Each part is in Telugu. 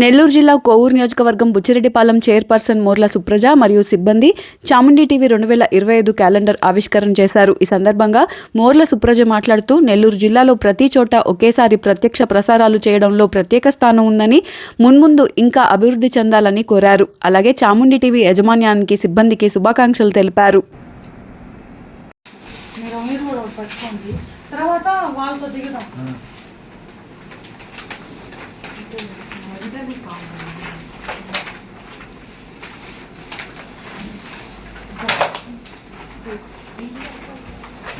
నెల్లూరు జిల్లా కోవూరు నియోజకవర్గం బుచ్చిరెడ్డిపాలెం చైర్పర్సన్ మోర్ల సుప్రజ మరియు సిబ్బంది చాముండి టీవీ రెండు వేల ఇరవై ఐదు క్యాలెండర్ ఆవిష్కరణ చేశారు. ఈ సందర్భంగా మోర్ల సుప్రజ మాట్లాడుతూ నెల్లూరు జిల్లాలో ప్రతి చోట ఒకేసారి ప్రత్యక్ష ప్రసారాలు చేయడంలో ప్రత్యేక స్థానం ఉందని మున్ముందు ఇంకా అభివృద్ధి చెందాలని కోరారు. అలాగే చాముండి టీవీ యాజమాన్యానికి సిబ్బందికి శుభాకాంక్షలు తెలిపారు. తర్వాత వాళ్ళతో దిగుదాం.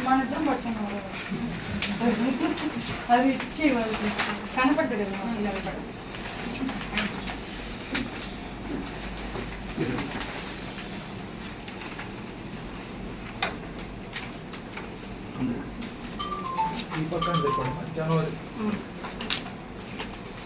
మన ఇద్దరం పట్టుకున్నాం అది ఇచ్చి వాళ్ళకి కనపడ్డు కదా మాకు ఇలా కూడా. ఈ పక్కన చెప్పండి జనవరి అమ్మవారు ఆ, ఇదే.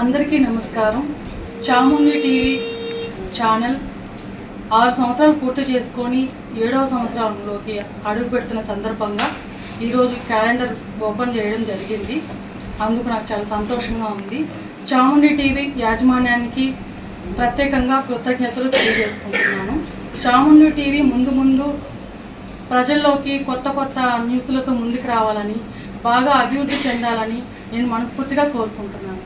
అందరికీ నమస్కారం. చాముండి టీవీ ఛానల్ ఆరు సంవత్సరాలు పూర్తి చేసుకొని ఏడవ సంవత్సరంలోకి అడుగు పెడుతున్న సందర్భంగా ఈరోజు క్యాలెండర్ ఓపెన్ చేయడం జరిగింది. అందుకు నాకు చాలా సంతోషంగా ఉంది. చాముండి టీవీ యాజమాన్యానికి ప్రత్యేకంగా కృతజ్ఞతలు తెలియజేసుకుంటున్నాను. చాముండి టీవీ ముందు ముందు ప్రజల్లోకి కొత్త కొత్త న్యూస్లతో ముందుకు రావాలని బాగా అభివృద్ధి చెందాలని నేను మనస్ఫూర్తిగా కోరుకుంటున్నాను.